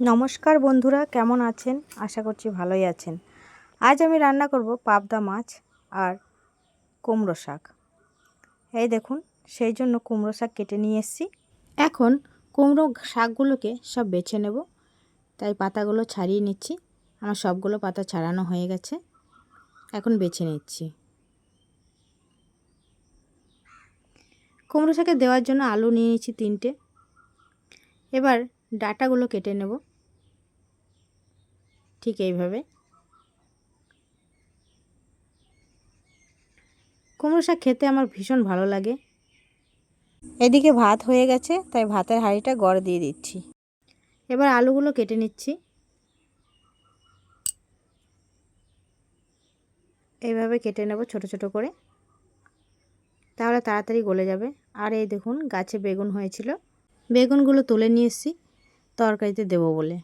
নমস্কার বন্ধুরা, কেমন আছেন? আশা করছি ভালোই আছেন। আজ আমি রান্না করব পাবদা মাছ আর কুমড়ো শাক। এই দেখুন, সেই জন্য কুমড়ো শাক কেটে নিয়ে এসেছি। এখন কুমড়ো শাকগুলোকে সব বেছে নেব। তাই পাতাগুলো ছাড়িয়ে নিচ্ছি। আমার সবগুলো পাতা ছাড়ানো হয়ে গেছে। এখন বেছে নিচ্ছি। কুমড়ো শাকে দেওয়ার জন্য আলু নিয়ে নিচ্ছি তিনটে। এবার ডাটাগুলো কেটে নেব। ঠিক এইভাবে। কুমড়ো শাক খেতে আমার ভীষণ ভালো লাগে। এদিকে ভাত হয়ে গেছে, তাই ভাতের হাঁড়িটা গড় দিয়ে দিচ্ছি। এবার আলুগুলো কেটে নিচ্ছি। এইভাবে কেটে নেব ছোট ছোট করে। তাহলে তাড়াতাড়ি গলে যাবে। আর এই দেখুন, গাছে বেগুন হয়েছিল। বেগুনগুলো তুলে নিয়ে এসেছি। তরকারিতে দেব বলে।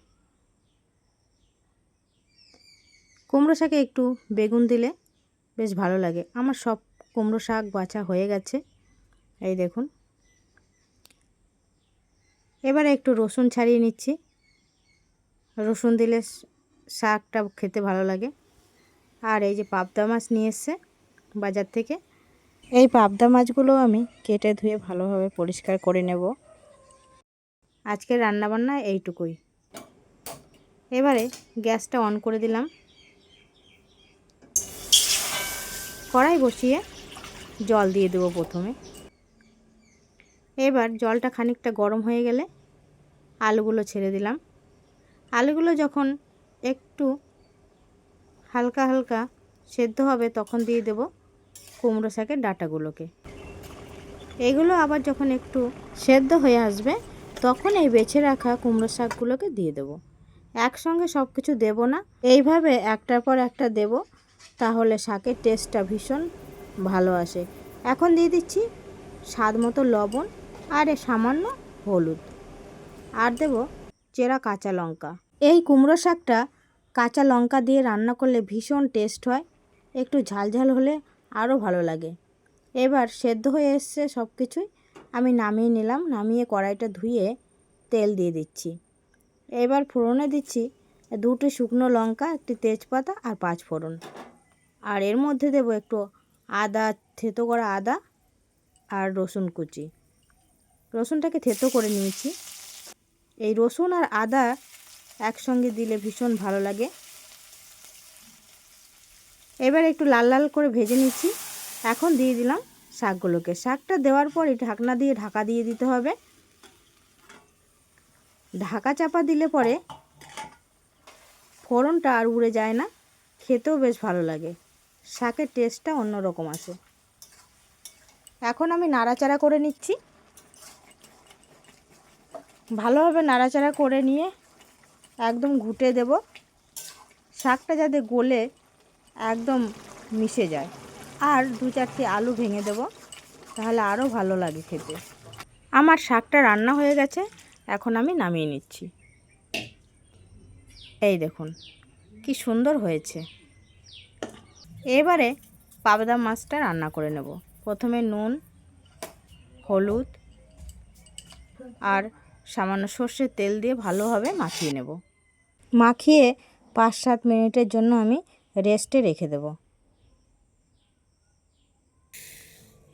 কুমড়ো শাকে একটু বেগুন দিলে বেশ ভালো লাগে। আমার সব কুমড়ো শাক বাছা হয়ে গেছে। এই দেখুন। এবারে একটু রসুন ছাড়িয়ে নিচ্ছি। রসুন দিলে শাকটা খেতে ভালো লাগে। আর এই যে পাবদা মাছ নিয়ে এসছে বাজার থেকে, এই পাবদা মাছগুলো আমি কেটে ধুয়ে ভালোভাবে পরিষ্কার করে নেব। আজকের রান্নাবান্না এইটুকুই। এবারে গ্যাসটা অন করে দিলাম। কড়াই বসিয়ে জল দিয়ে দেবো প্রথমে। এবার জলটা খানিকটা গরম হয়ে গেলে আলুগুলো ছেড়ে দিলাম। আলুগুলো যখন একটু হালকা হালকা সেদ্ধ হবে তখন দিয়ে দেব কুমড়ো শাকের ডাটাগুলোকে। এগুলো আবার যখন একটু সেদ্ধ হয়ে আসবে তখন এই বেছে রাখা কুমড়ো শাকগুলোকে দিয়ে দেব। একসঙ্গে সব কিছু দেব না। এইভাবে একটার পর একটা দেব। তাহলে শাকের টেস্টটা ভীষণ ভালো আসে। এখন দিয়ে দিচ্ছি স্বাদ মতো লবণ আর সামান্য হলুদ। আর দেব চেরা কাঁচা লঙ্কা। এই কুমড়ো শাকটা কাঁচা লঙ্কা দিয়ে রান্না করলে ভীষণ টেস্ট হয়, একটু ঝালঝাল হলে আরও ভালো লাগে। এবার সেদ্ধ হয়ে এসছে সব কিছুই আমি নামিয়ে নিলাম, নামিয়ে কড়াইটা ধুয়ে তেল দিয়ে দিচ্ছি। এবার ফোড়নে দিচ্ছি দুটো শুকনো লঙ্কা, একটি তেজপাতা আর পাঁচ ফোড়ন। আর এর মধ্যে দেবো একটু আদা, থেতো করা আদা আর রসুন কুচি। রসুনটাকে থেতো করে নিয়েছি। এই রসুন আর আদা একসঙ্গে দিলে ভীষণ ভালো লাগে। এবার একটু লাল লাল করে ভেজে নিচ্ছি। এখন দিয়ে দিলাম শাকগুলোকে। শাকটা দেওয়ার পরে ঢাকনা দিয়ে ঢাকা দিয়ে দিতে হবে। ঢাকা চাপা দিলে পরে ফোড়নটা আর উড়ে যায় না। খেতেও বেশ ভালো লাগে। শাকের টেস্টটা অন্যরকম আসে। এখন আমি নাড়াচাড়া করে নিচ্ছি। ভালোভাবে নাড়াচাড়া করে নিয়ে একদম ঘুটে দেব। শাকটা যাতে গলে একদম মিশে যায়। আর দু চারটি আলু ভেঙে দেব, তাহলে আরও ভালো লাগে খেতে। আমার শাকটা রান্না হয়ে গেছে, এখন আমি নামিয়ে নিচ্ছি। এই দেখুন, কি সুন্দর হয়েছে। এবারে পাবদা মাছটা রান্না করে নেব। প্রথমে নুন, হলুদ আর সামান্য সর্ষের তেল দিয়ে ভালোভাবে মাখিয়ে নেব। মাখিয়ে পাঁচ সাত মিনিটের জন্য আমি রেস্টে রেখে দেব।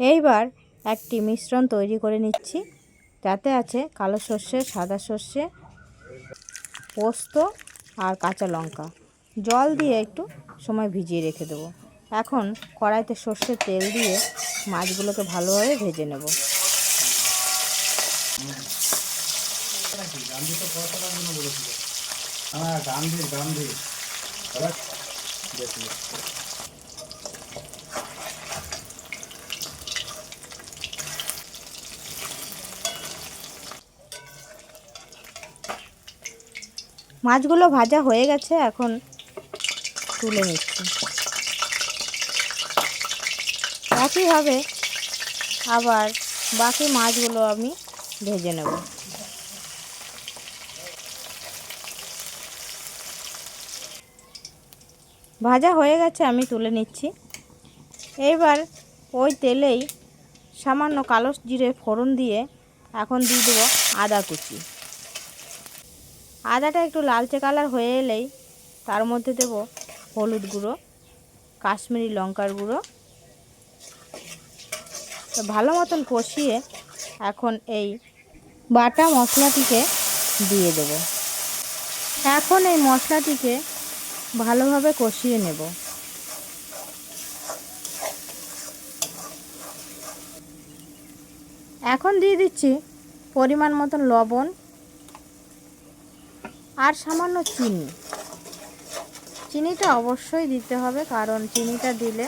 এইবার একটি মিশ্রণ তৈরি করে নিচ্ছি। যাতে আছে কালো সর্ষে, সাদা সর্ষে, পোস্ত আর কাঁচা লঙ্কা। জল দিয়ে একটু সময় ভিজিয়ে রেখে দেবো। এখন কড়াইতে সর্ষের তেল দিয়ে মাছগুলোকে ভালোভাবে ভেজে নেব। মাছগুলো ভাজা হয়ে গেছে, এখন তুলে নিচ্ছি। একইভাবে আবার বাকি মাছগুলো আমি ভেজে নেব। ভাজা হয়ে গেছে, আমি তুলে নিচ্ছি। এইবার ওই তেলেই সামান্য কালো জিরে ফোড়ন দিয়ে এখন দিয়ে দেবো আদা কুচি। আদাটা একটু লালচে কালার হয়ে এলেই তার মধ্যে দেব হলুদ গুঁড়ো, কাশ্মীরি লঙ্কার গুঁড়ো। তো ভালো মতন কষিয়ে এখন এই বাটা মশলাটিকে দিয়ে দেব। এখন এই মশলাটিকে ভালোভাবে কষিয়ে নেব। এখন দিয়ে দিচ্ছি পরিমাণ মতন লবণ আর সামান্য চিনি। চিনিটা অবশ্যই দিতে হবে, কারণ চিনিটা দিলে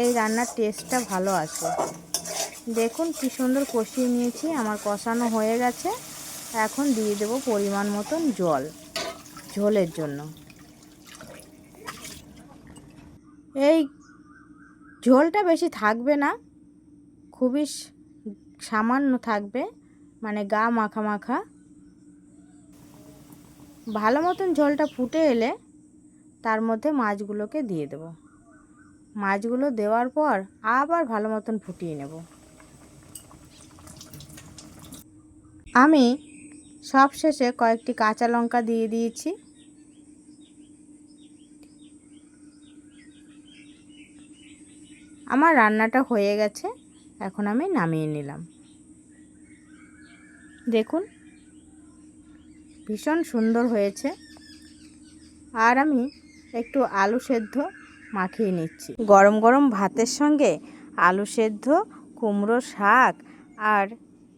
এই রান্নার টেস্টটা ভালো আসে। দেখুন কি সুন্দর কষিয়ে নিয়েছি, আমার কষানো হয়ে গেছে। এখন দিয়ে দেব পরিমাণ মতন জল, ঝোলের জন্য। এই ঝোলটা বেশি থাকবে না, খুবই সামান্য থাকবে মানে গা মাখা মাখা। ভালো মতন ঝোলটা ফুটে এলে তার মধ্যে মাছগুলোকে দিয়ে দেব। মাছগুলো দেওয়ার পর আবার ভালো মতন ফুটিয়ে নেব। আমি সব শেষে কয়েকটি কাঁচা লঙ্কা দিয়ে দিয়েছি। আমার রান্নাটা হয়ে গেছে, এখন আমি নামিয়ে নিলাম। দেখুন ভীষণ সুন্দর হয়েছে। আর আমি একটু আলু সেদ্ধ মাখিয়ে নিচ্ছি। গরম গরম ভাতের সঙ্গে আলু সেদ্ধ, কুমড়ো শাক আর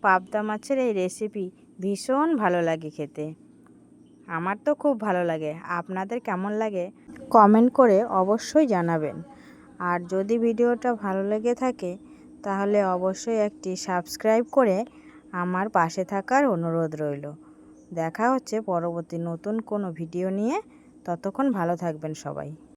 পাবদা মাছের এই রেসিপি ভীষণ ভালো লাগে খেতে। আমার তো খুব ভালো লাগে। আপনাদের কেমন লাগে? কমেন্ট করে অবশ্যই জানাবেন। আর যদি ভিডিওটা ভালো লেগে থাকে, তাহলে অবশ্যই একটি সাবস্ক্রাইব করে আমার পাশে থাকার অনুরোধ রইল। দেখা হচ্ছে পরবর্তী নতুন কোনো ভিডিও নিয়ে। ততক্ষণ ভালো থাকবেন সবাই।